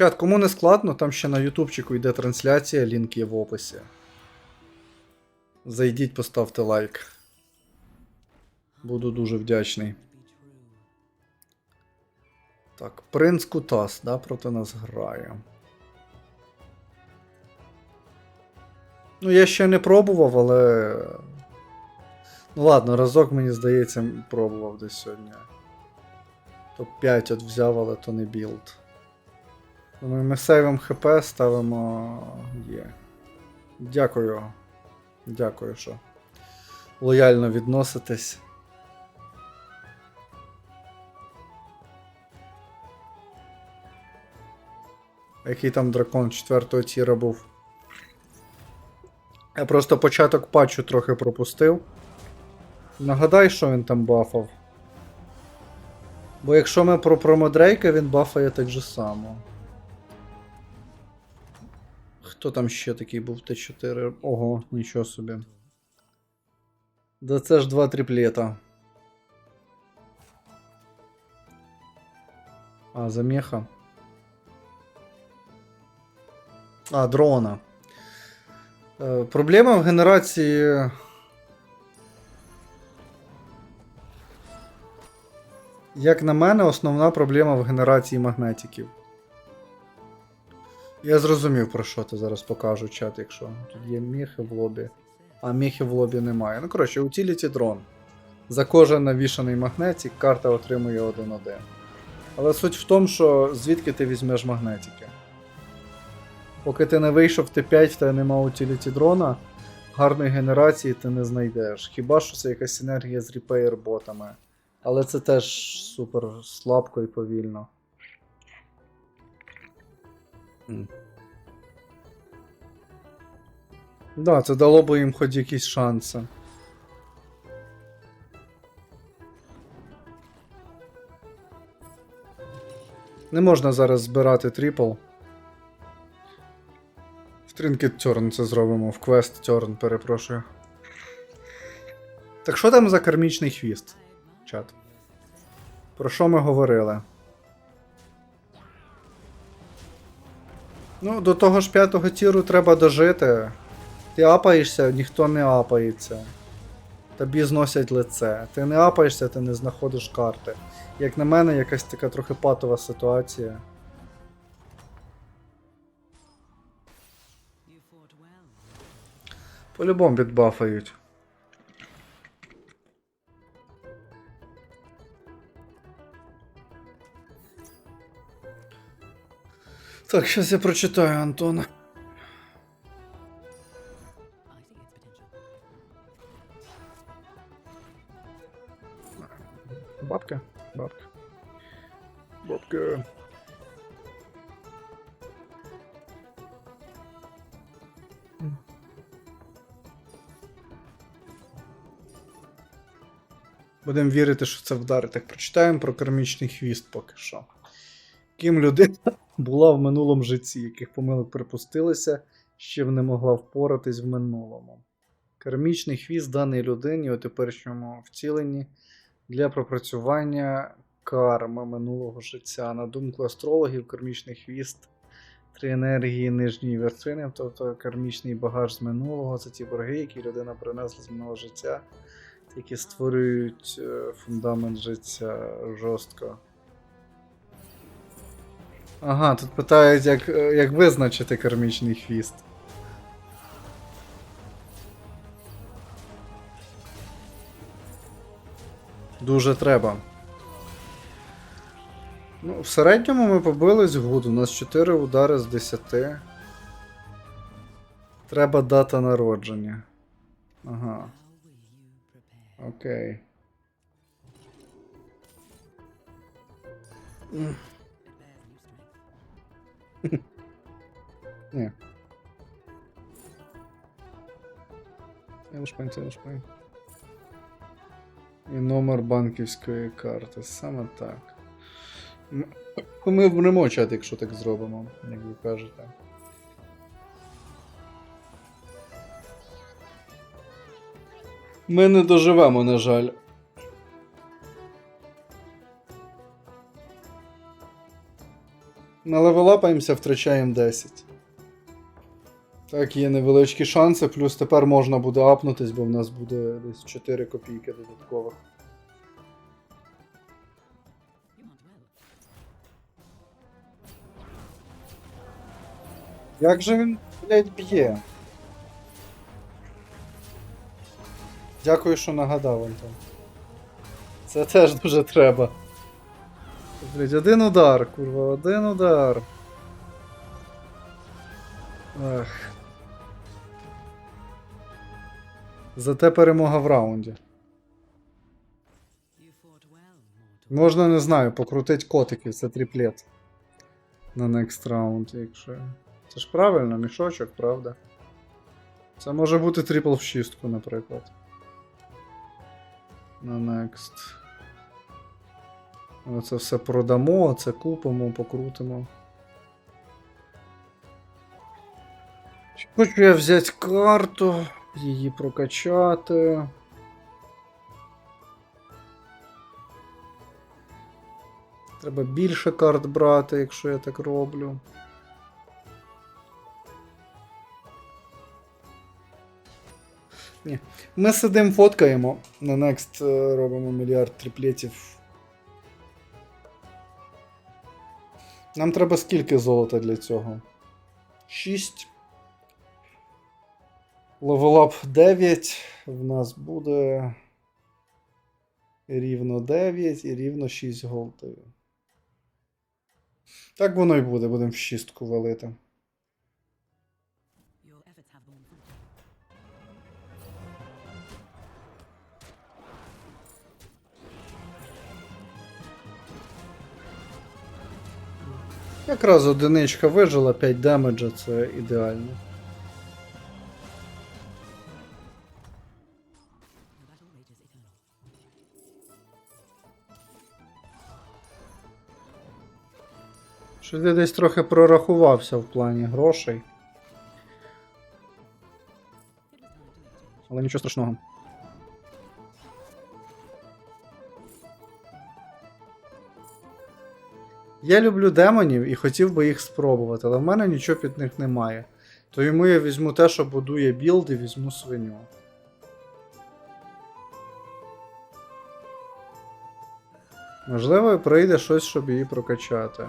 Чат, кому не складно, там ще на ютубчику йде трансляція, лінк є в описі. Зайдіть, поставте лайк. Буду дуже вдячний. Так, принц Кутас, да, проти нас грає. Ну, я ще не пробував, але. Ну ладно, разок, мені здається, пробував десь сьогодні. Топ-5 от взяв, але то не білд. Думаю, ми сейвом ХП ставимо є. Дякую. Дякую, що лояльно відноситесь. Який там дракон четвертого тіра був? Я просто початок патчу трохи пропустив. Нагадай, що він там бафав. Бо якщо ми про промодрейка, він бафає так же само. Хто там ще такий був Т4? Ого, нічого собі. Да це ж два тріплета. А, замеха. А, дрона. Е, проблема в генерації. Як на мене, основна проблема в генерації магнетиків. Я зрозумів, про що ти зараз покажу чат, якщо тут є міхи в лобі. А міхи в лобі немає. Ну, коротше, утіліті дрон. За кожен навішаний магнетик карта отримує 1-1. Але суть в тому, що звідки ти візьмеш магнетики. Поки ти не вийшов в Т5, в тебе нема утіліті дрона, гарної генерації ти не знайдеш. Хіба що це якась синергія з репейр-ботами. Але це теж супер слабко і повільно. Да, це дало би їм хоч якісь шанси. Не можна зараз збирати трипл. В Trinket Turn це зробимо, в Quest Turn, перепрошую. Так що там за кармічний хвіст? Чат. Про що ми говорили? Ну, до того ж п'ятого тіру треба дожити. Ти апаєшся, ніхто не апається. Тобі зносять лице. Ти не апаєшся, ти не знаходиш карти. Як на мене, якась така трохи патова ситуація. По-любому відбафають. Так, зараз я прочитаю Антона. Бабка? Бабка. Бабка. Будемо вірити, що це вдари. Так прочитаємо про кармічний хвіст поки що. Ким людина була в минулому житті, яких помилок припустилися, б не могла впоратись в минулому. Кармічний хвіст даній людині у теперішньому втіленні для пропрацювання карми минулого життя. На думку астрологів, кармічний хвіст три енергії нижньої вершини, тобто кармічний багаж з минулого, це ті борги, які людина принесла з минулого життя, які створюють е, фундамент життя жорстко. Ага, тут питають, як, як визначити кармічний хвіст. Дуже треба. Ну, в середньому ми побились гуд. У нас 4 удари з 10. Треба дата народження. Ага. Окей. Ні. Я лишпань, це лишпань. І номер банківської карти. Саме так. Ми вмремо чат, якщо так зробимо, як ви кажете. Ми не доживемо, на жаль. Не левелапаємося, втрачаємо 10. Так, є невеличкі шанси, плюс тепер можна буде апнутись, бо в нас буде десь 4 копійки додаткових. Як же він, блядь, б'є? Дякую, що нагадав, Антон. Це теж дуже треба. Блять, один удар, курва, один удар. Ах. Зате перемога в раунді. Можна, не знаю, покрутить котиків, це тріплет. На next раунд, якщо. Це ж правильно, мішочок, правда? Це може бути трипл в шістку, наприклад. На next. Оце все продамо, це купимо, покрутимо. Хочу я взяти карту, її прокачати. Треба більше карт брати, якщо я так роблю. Ні. Ми сидимо, фоткаємо. На Next е, робимо мільярд триплетів. Нам треба скільки золота для цього? 6. Левелап 9. В нас буде. Рівно 9 і рівно 6 голдів. Так воно і буде, будемо в шістку валити. Якраз одиничка вижила, 5 демеджа це ідеально. Що ти десь трохи прорахувався в плані грошей, але нічого страшного. Я люблю демонів і хотів би їх спробувати, але в мене нічого під них немає. То йому я візьму те, що будує білд, і візьму свиню. Можливо, прийде щось, щоб її прокачати.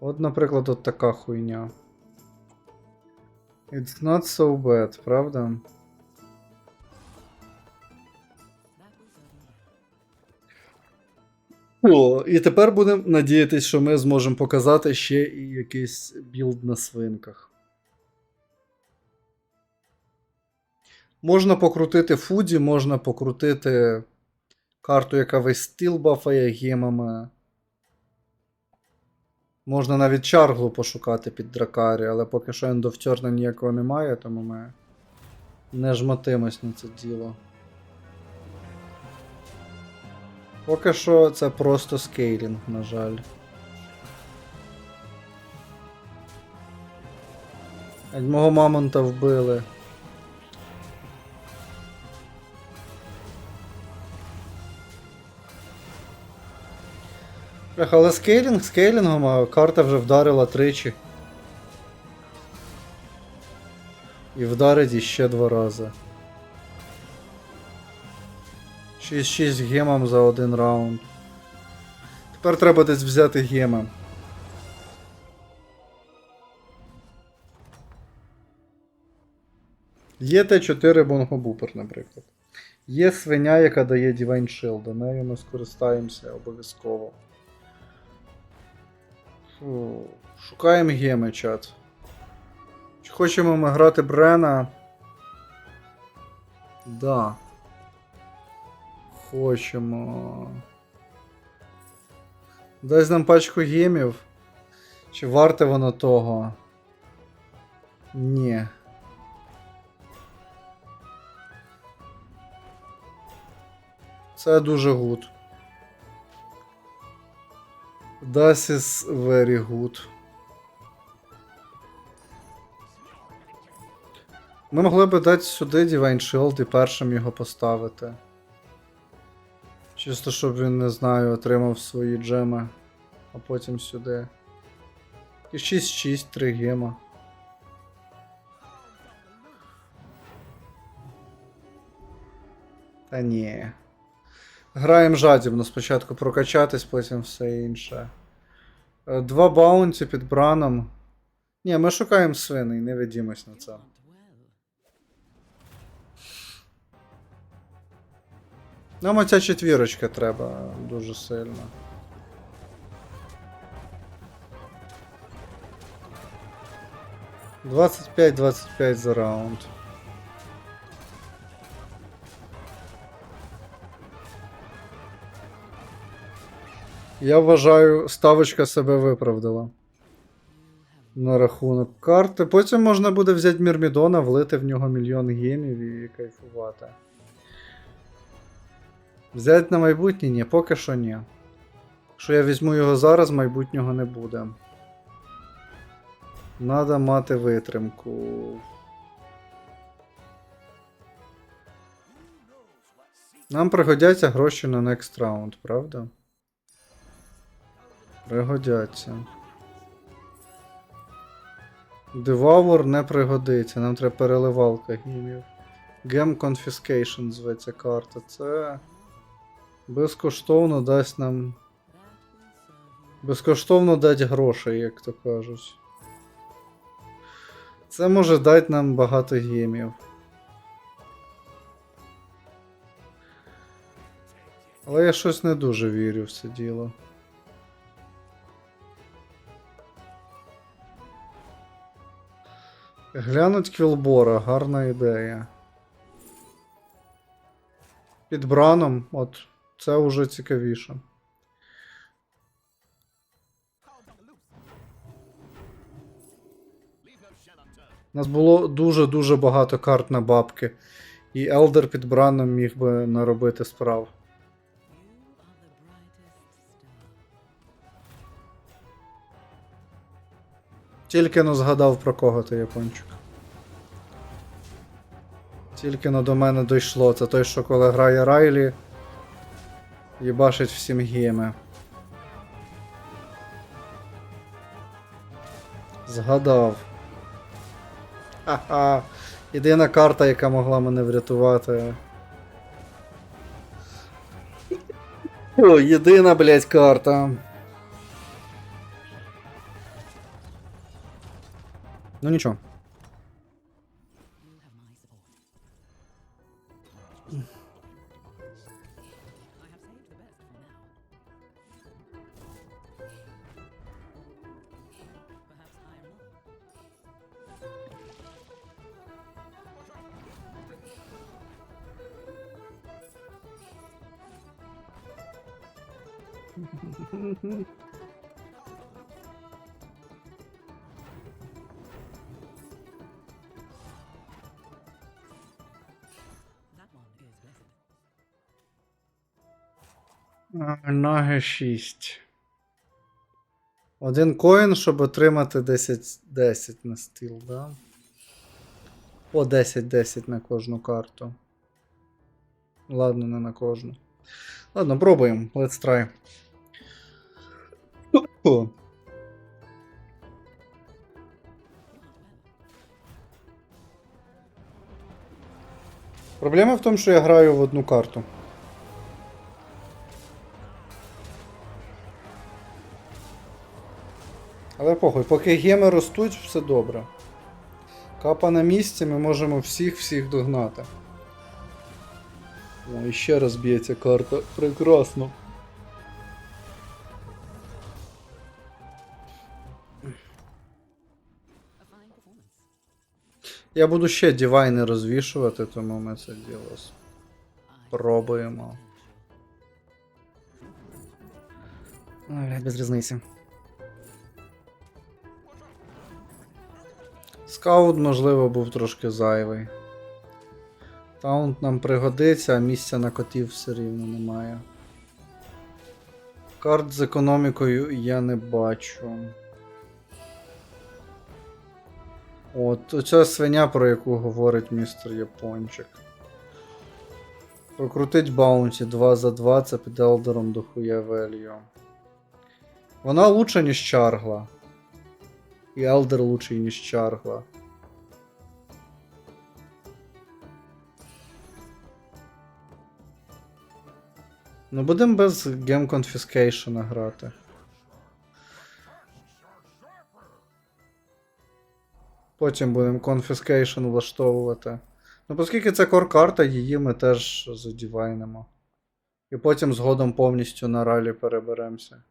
От, наприклад, от така хуйня. It's not so bad, правда? That will serve you well. О, і тепер будемо надіятись, що ми зможемо показати ще і якийсь білд на свинках. Можна покрутити Фуді, можна покрутити карту, яка весь стіл бафає гемами. Можна навіть чарглу пошукати під дракарі, але поки що ендовтьорна ніякого немає, тому ми не жмотимось на це діло. Поки що це просто скейлінг, на жаль. Мого мамонта вбили. Але скейлінг скейлінгом, а карта вже вдарила тричі. І вдарить іще два рази. 6-6 гемом за один раунд. Тепер треба десь взяти гема. Є Т4 Бонгобупер, наприклад. Є свиня, яка дає Divine Shield, нею ми скористаємося обов'язково. Шукаємо геми, чат. Чи хочемо ми грати Брена? Да. Хочемо. Дасть нам пачку гемів. Чи варте воно того? Ні. Це дуже гуд. This is very good. Ми могли би дати сюди Divine Shield і першим його поставити. Чисто, щоб він, не знаю, отримав свої джеми. а потім сюди. І 6-6, 3 гема. Та ні. Граємо жадібно, спочатку прокачатись, потім все інше. Е, Два баунті під браном. Ні, ми шукаємо свиней, не ведімось на це. Нам оця четвірочка треба дуже сильно. Двадцять п'ять, двадцять п'ять за раунд. Я вважаю, ставочка себе виправдала. На рахунок карти. Потім можна буде взяти Мірмідона, влити в нього мільйон гемів і кайфувати. Взять на майбутнє? Ні, поки що ні. Якщо я візьму його зараз, майбутнього не буде. Надо мати витримку. Нам пригодяться гроші на next раунд, правда? Пригодяться. Деваур не пригодиться, нам треба переливалка гімів. Gem Confiscation зветься карта. Це безкоштовно дасть нам. Безкоштовно дать грошей, як то кажуть. Це може дати нам багато гемів. Але я щось не дуже вірю в це діло. Глянуть Квілбора, гарна ідея. Під браном, от, це вже цікавіше. У нас було дуже-дуже багато карт на бабки. І Елдер під браном міг би наробити справ. Тільки но згадав про кого ти, япончик. Тільки но до мене дійшло. Це той, що коли грає Райлі. Їбашить всім геми. Згадав. Ха-ха. Єдина карта, яка могла мене врятувати. О, єдина, блять, карта. Ну нічого. Ноги 6. Один коін, щоб отримати 10, 10 на стіл, да? По 10-10 на кожну карту. Ладно, не на кожну. Ладно, пробуємо. Let's try. О. Проблема в тому, що я граю в одну карту. Але похуй, поки геми ростуть, все добре. Капа на місці, ми можемо всіх-всіх догнати. О, ще раз б'ється карта. Прекрасно. Я буду ще дівайни розвішувати, тому ми це діло с- I пробуємо. Ой, блядь, без різниці. Скаут, можливо, був трошки зайвий. Таунт нам пригодиться, а місця на котів все рівно немає. Карт з економікою я не бачу. От оця свиня, про яку говорить містер Япончик. Прокрутить баунті 2 за 2, це під елдером до хуя велью. Вона лучше, ніж Чаргла. І Елдер лучший, ніж Чаргла. Ну, будемо без Gem Confiscation грати. Потім будемо Confiscation влаштовувати. Ну, оскільки це кор-карта, її ми теж задівайнемо. І потім згодом повністю на ралі переберемося.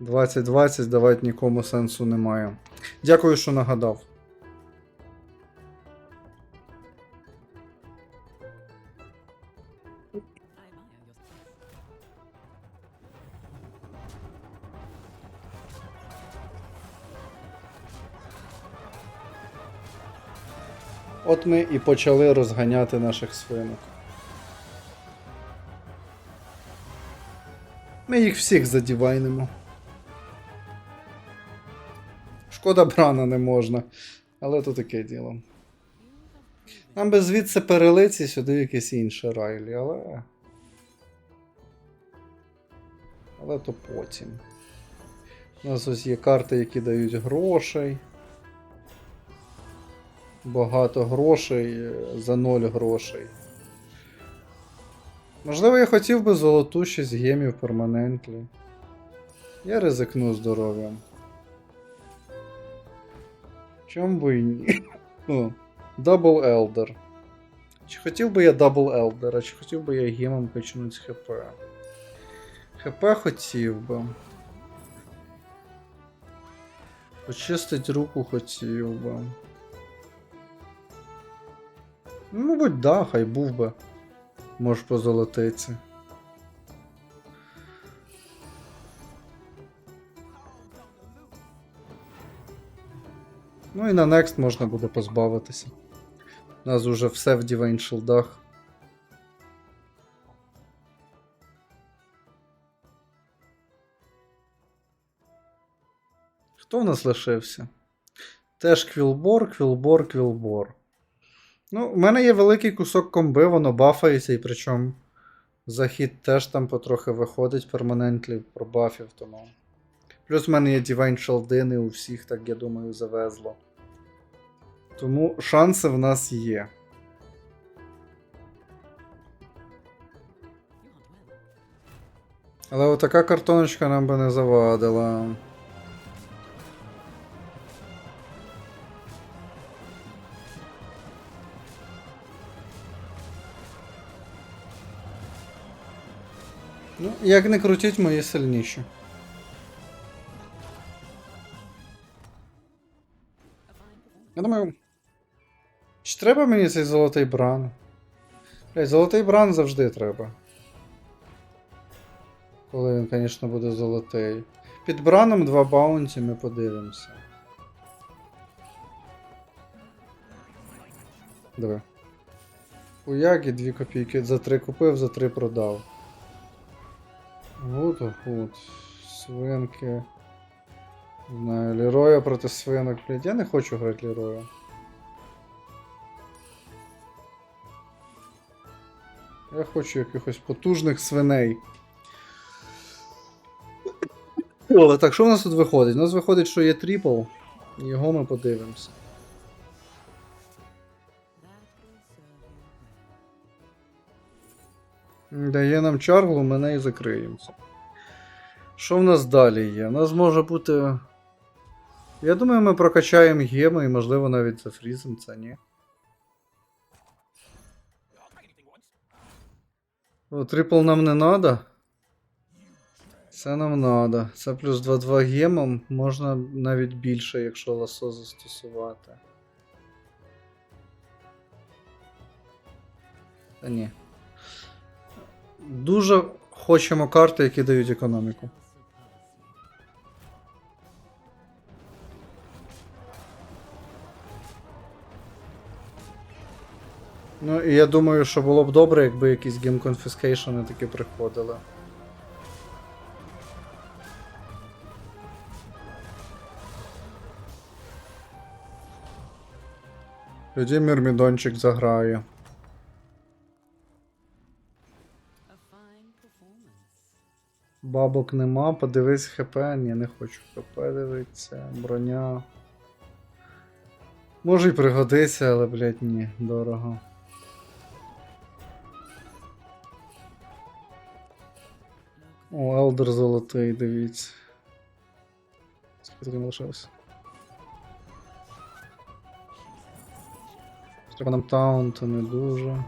Двадцять двадцять давати нікому сенсу немає. Дякую, що нагадав. От ми і почали розганяти наших свинок. Ми їх всіх задівайнемо. Шкода брана не можна. Але то таке діло. Нам би звідси перелиці сюди якесь інше райлі, але. Але то потім. У нас ось є карти, які дають грошей. Багато грошей е, за ноль грошей. Можливо, я хотів би золоту 6 гемів перманентлі. Я ризикну здоров'ям. Чом би і ні? О, Double Elder. Чи хотів би я Double Elder, а чи хотів би я гемом качнуть ХП? ХП хотів би. Почистить руку хотів би. Ну, мабуть, да, хай був би. Може по золотиці. Ну і на Next можна буде позбавитися. У нас уже все в Divine Shield'ах. Хто в нас лишився? Теж Квілбор, Квілбор, Квілбор. Ну, у мене є великий кусок комби, воно бафається, і причому захід теж там потрохи виходить перманентлі пробафів, тому. Плюс в мене є Divine Shield'ини у всіх, так я думаю, завезло. Тому шанси в нас є. Але отака картоночка нам би не завадила. Ну, як не крутіть, мої сильніші. Я думаю. Чи треба мені цей золотий бран? Блять, золотий бран завжди треба. Коли він, звісно, буде золотий. Під браном два баунті ми подивимося. Диви. Хуяк і дві копійки. За три купив, за три продав. От, от. Свинки. Знаю, Лероя проти свинок, блядь. Я не хочу грати Лероя. Я хочу якихось потужних свиней. Але так, що в нас тут виходить? У нас виходить, що є трипл. Його ми подивимося. Дає нам чарглу, ми нею закриємося. Що в нас далі є? У нас може бути. Я думаю, ми прокачаємо геми і, можливо, навіть зафрізимо це, ні? О, трипл нам не надо. Це нам надо. Це плюс 2-2 гемом. Можна навіть більше, якщо ласо застосувати. Та ні. Дуже хочемо карти, які дають економіку. Ну, і я думаю, що було б добре, якби якісь Game Confiscation таки приходили. Тоді Мірмідончик заграє. Бабок нема, подивись ХП. Ні, не хочу ХП дивитися. Броня. Може й пригодиться, але, блядь, ні, дорого. О, Елдер золотий, дивіться. Скільки йому лишилося? Треба нам таунти не дуже.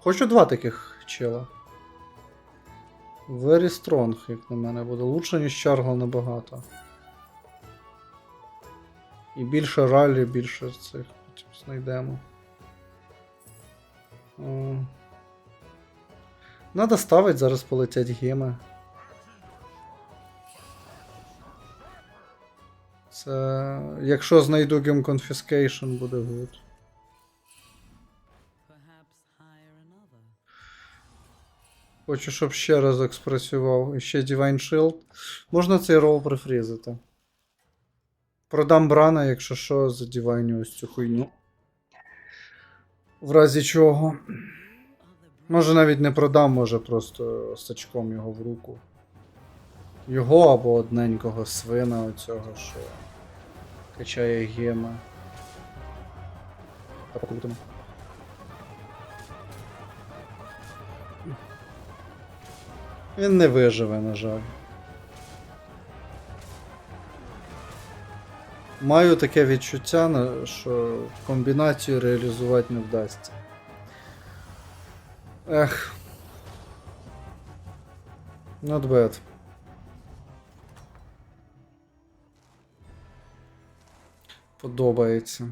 Хочу два таких чела. Very strong, як на мене буде. Лучше, ніж Чаргл набагато. І більше ралі, більше цих потім знайдемо. Надо ставить, зараз полетять геми. Це. Якщо знайду гем Confiscation, буде another. Хочу, щоб ще разок спрацював. І ще Divine Shield. Можна цей рол прифрізити. Продам Брана, якщо що, за Divine ось цю хуйню. В разі чого. Може навіть не продам, може просто сачком його в руку. Його або одненького свина оцього, що качає гема. Та покрутимо. Він не виживе, на жаль. Маю таке відчуття, що комбінацію реалізувати не вдасться. Ех. Not bad. Подобається.